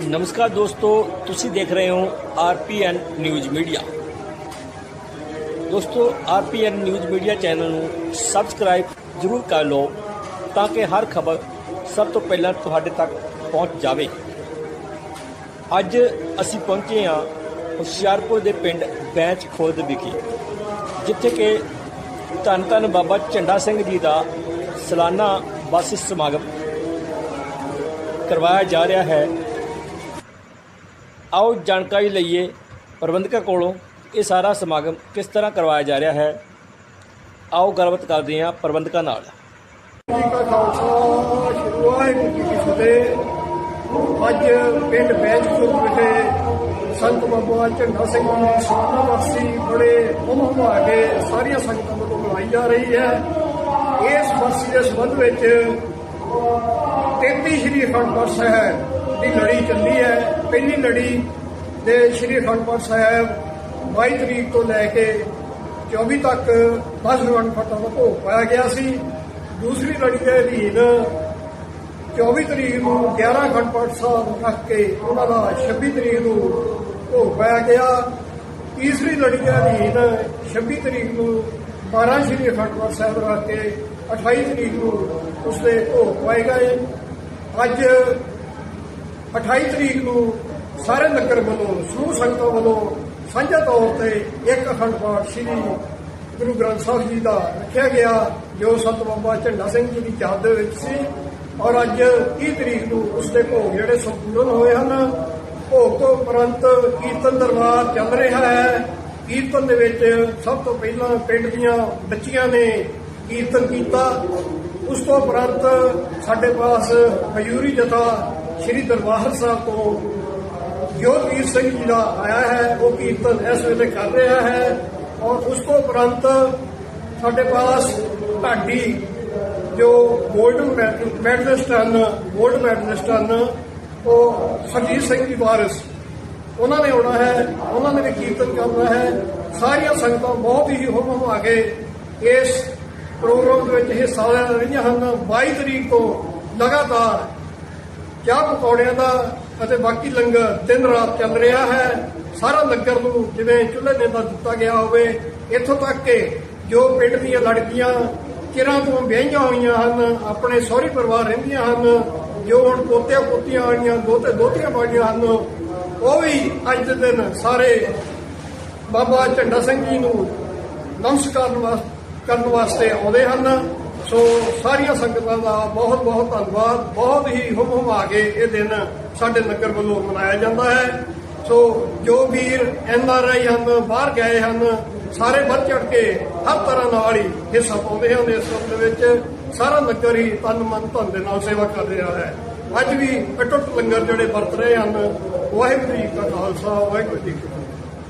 ਨਮਸਕਾਰ ਦੋਸਤੋ ਤੁਸੀਂ ਦੇਖ ਰਹੇ ਹੋ ਆਰਪੀਐਨ ਨਿਊਜ਼ ਮੀਡੀਆ ਦੋਸਤੋ ਆਰਪੀਐਨ ਨਿਊਜ਼ ਮੀਡੀਆ ਚੈਨਲ ਨੂੰ ਸਬਸਕ੍ਰਾਈਬ ਜ਼ਰੂਰ ਕਰ ਲਓ ਤਾਂ ਕਿ ਹਰ ਖਬਰ ਸਭ ਤੋਂ ਪਹਿਲਾਂ ਤੁਹਾਡੇ ਤੱਕ ਪਹੁੰਚ ਜਾਵੇ ਅੱਜ ਅਸੀਂ ਪਹੁੰਚੇ ਹਾਂ ਹੁਸ਼ਿਆਰਪੁਰ ਦੇ ਪਿੰਡ ਬੈਂਚ ਖੁਰਦ ਵਿਖੇ ਜਿੱਥੇ ਕਿ ਧੰਨ ਧੰਨ ਬਾਬਾ ਝੰਡਾ ਸਿੰਘ ਜੀ ਦਾ ਸਾਲਾਨਾ ਬੱਸ ਸਮਾਗਮ ਕਰਵਾਇਆ ਜਾ ਰਿਹਾ ਹੈ ਆਓ ਜਾਣਕਾਰੀ ਲਈਏ ਪ੍ਰਬੰਧਕਾਂ ਕੋਲੋਂ ਇਹ ਸਾਰਾ ਸਮਾਗਮ ਕਿਸ ਤਰ੍ਹਾਂ ਕਰਵਾਇਆ ਜਾ ਰਿਹਾ ਹੈ। ਆਓ ਗੱਲਬਾਤ ਕਰਦੇ ਹਾਂ ਪ੍ਰਬੰਧਕਾਂ ਨਾਲ। ਖਾਲਸਾ ਵਾਹਿਗੁਰੂ ਜੀ ਕੀ ਫਤਿਹ। ਅੱਜ ਪਿੰਡ ਬੈਜਪੁਰ ਵਿਖੇ ਸੰਤ ਬਾਬਾ ਝੰਡਾ ਸਿੰਘ ਜੀ ਦੀ ਸਾਲਾਨਾ ਵਰਸੀ ਬੜੇ ਹੁਮ ਹੁਮਾ ਕੇ ਸਾਰੀਆਂ ਸੰਗਤਾਂ ਵੱਲੋਂ ਮਨਾਈ ਜਾ ਰਹੀ ਹੈ। ਇਸ ਵਰਸੀ ਦੇ ਸੰਬੰਧ ਵਿੱਚ 33 ਸ਼੍ਰੀ ਅਖੰਡ ਪਾਠ ਸਾਹਿਬ ਦੀ ਲੜੀ ਚੱਲੀ ਹੈ। ਪਹਿਲੀ ਲੜੀ ਦੇ ਸ਼੍ਰੀ ਅਖੰਡ ਪਾਠ ਸਾਹਿਬ 22 ਤਰੀਕ ਤੋਂ ਲੈ ਕੇ 24 ਤੱਕ 10 ਅਖੰਡ ਪਾਠਾਂ ਦਾ ਭੋਗ ਪਾਇਆ ਗਿਆ ਸੀ। ਦੂਸਰੀ ਲੜੀ ਦੇ ਅਧੀਨ 24 ਤਰੀਕ ਨੂੰ 11 ਅਖੰਡ ਪਾਠ ਸਾਹਿਬ ਰੱਖ ਕੇ ਉਹਨਾਂ ਦਾ 26 ਤਰੀਕ ਨੂੰ ਭੋਗ ਪਾਇਆ ਗਿਆ। ਤੀਸਰੀ ਲੜੀ ਦੇ ਅਧੀਨ 26 ਤਰੀਕ ਨੂੰ 12 ਸ਼੍ਰੀ ਅਖੰਡ ਪਾਠ ਸਾਹਿਬ ਰੱਖ ਕੇ 28 ਤਰੀਕ ਨੂੰ ਉਸਦੇ ਭੋਗ ਪਾਏ ਗਏ। ਅੱਜ 28 ਤਰੀਕ ਨੂੰ ਸਾਰੇ ਨਗਰ ਵੱਲੋਂ, ਸਮੂਹ ਸੰਗਤਾਂ ਵੱਲੋਂ ਸਾਂਝਾ ਤੌਰ ਤੇ ਇੱਕ ਅਖੰਡ ਪਾਠ ਸ੍ਰੀ ਗੁਰੂ ਗ੍ਰੰਥ ਸਾਹਿਬ ਜੀ ਦਾ ਰੱਖਿਆ ਗਿਆ, ਜੋ ਸੰਤ ਬਾਬਾ ਝੰਡਾ ਸਿੰਘ ਜੀ ਦੀ ਯਾਦ ਦੇ ਵਿੱਚ ਸੀ। ਔਰ ਅੱਜ 30 ਤਰੀਕ ਨੂੰ ਉਸ ਦੇ ਭੋਗ ਜਿਹੜੇ ਸੰਪੂਰਨ ਹੋਏ ਹਨ, ਭੋਗ ਤੋਂ ਉਪਰੰਤ ਕੀਰਤਨ ਦਰਬਾਰ ਚੱਲ ਰਿਹਾ ਹੈ। ਕੀਰਤਨ ਦੇ ਵਿੱਚ ਸਭ ਤੋਂ ਪਹਿਲਾਂ ਪਿੰਡ ਦੀਆਂ ਬੱਚੀਆਂ ਨੇ ਕੀਰਤਨ ਕੀਤਾ। ਉਸ ਤੋਂ ਉਪਰੰਤ ਸਾਡੇ ਪਾਸ ਮਯੂਰੀ ਜਥਾ ਸ੍ਰੀ ਦਰਬਾਰ ਸਾਹਿਬ ਤੋਂ ਜੋਤਵੀਰ ਸਿੰਘ ਜੀ ਦਾ ਆਇਆ ਹੈ, ਉਹ ਕੀਰਤਨ ਇਸ ਵੇਲੇ ਕਰ ਰਿਹਾ ਹੈ ਔਰ ਉਸ ਤੋਂ ਉਪਰੰਤ ਸਾਡੇ ਪਾਸ ਢਾਡੀ ਜੋ 골ਡ ਮੈਡਲਿਸਟ ਹਨ ਗੋਲਡ ਮੈਡਲਿਸਟ ਹਨ ਉਹ ਸਰਜੀਤ ਸਿੰਘ ਜੀ ਵਾਰਿਸ, ਉਹਨਾਂ ਨੇ ਆਉਣਾ ਹੈ, ਉਹਨਾਂ ਨੇ ਵੀ ਕੀਰਤਨ ਕਰਨਾ ਹੈ। ਸਾਰੀਆਂ ਸੰਗਤਾਂ ਬਹੁਤ ਹੀ ਹੁਮ ਹੁਮ ਆ ਕੇ ਇਸ ਪ੍ਰੋਗਰਾਮ ਦੇ ਵਿੱਚ ਹਿੱਸਾ ਲੈ ਰਹੀਆਂ ਹਨ। 22 ਤਰੀਕ ਤੋਂ ਲਗਾਤਾਰ ਚਾਹ ਪਕੌੜਿਆਂ ਦਾ ਅਤੇ ਬਾਕੀ ਲੰਗਰ ਦਿਨ ਰਾਤ ਚੱਲ ਰਿਹਾ ਹੈ। ਸਾਰਾ ਲੰਗਰ ਨੂੰ ਜਿਵੇਂ ਚੁੱਲ੍ਹੇ ਨੇ ਦਾ ਦਿੱਤਾ ਗਿਆ ਹੋਵੇ, ਇੱਥੋਂ ਤੱਕ ਕਿ ਜੋ ਪਿੰਡ ਦੀਆਂ ਲੜਕੀਆਂ ਚਿਰਾਂ ਤੋਂ ਵਿਆਹੀਆਂ ਹੋਈਆਂ ਹਨ, ਆਪਣੇ ਸਹੁਰੇ ਪਰਿਵਾਰ ਰਹਿੰਦੀਆਂ ਹਨ, ਜੋ ਹੁਣ ਪੋਤਿਆਂ ਪੋਤੀਆਂ ਆਈਆਂ ਦੋਤੇ ਦੋਤੀਆਂ ਬਾਈਆਂ ਹਨ, ਉਹ ਵੀ ਅੱਜ ਦੇ ਦਿਨ ਸਾਰੇ ਬਾਬਾ ਝੰਡਾ ਸਿੰਘ ਜੀ ਨੂੰ ਨਮਸਕਾਰ ਵਾਸ- ਕਰਨ ਵਾਸਤੇ ਆਉਂਦੇ ਹਨ। ਸੋ ਸਾਰੀਆਂ ਸੰਗਤਾਂ ਦਾ ਬਹੁਤ ਬਹੁਤ ਧੰਨਵਾਦ। ਬਹੁਤ ਹੀ ਹੁਮ ਹੁਮ ਆ ਕੇ ਇਹ ਦਿਨ ਸਾਡੇ ਨਗਰ ਵੱਲੋਂ ਮਨਾਇਆ ਜਾਂਦਾ ਹੈ। ਸੋ ਜੋ ਵੀਰ ਐਨ ਆਰ ਆਈ ਹਨ, ਬਾਹਰ ਗਏ ਹਨ, ਸਾਰੇ ਵੱਧ ਚੜ ਕੇ ਹਰ ਤਰ੍ਹਾਂ ਨਾਲ ਹੀ ਹਿੱਸਾ ਪਾਉਂਦੇ ਹਨ। ਇਸ ਕੰਮ ਦੇ ਵਿੱਚ ਸਾਰਾ ਨਗਰ ਹੀ ਤਨ ਮਨ ਧਨ ਦੇ ਨਾਲ ਸੇਵਾ ਕਰ ਰਿਹਾ ਹੈ। ਅੱਜ ਵੀ ਅਟੁੱਟ ਲੰਗਰ ਜਿਹੜੇ ਵਰਤ ਰਹੇ ਹਨ, ਵਾਹਿਗੁਰੂ ਜੀ ਕਾ ਖਾਲਸਾ, ਵਾਹਿਗੁਰੂ ਜੀ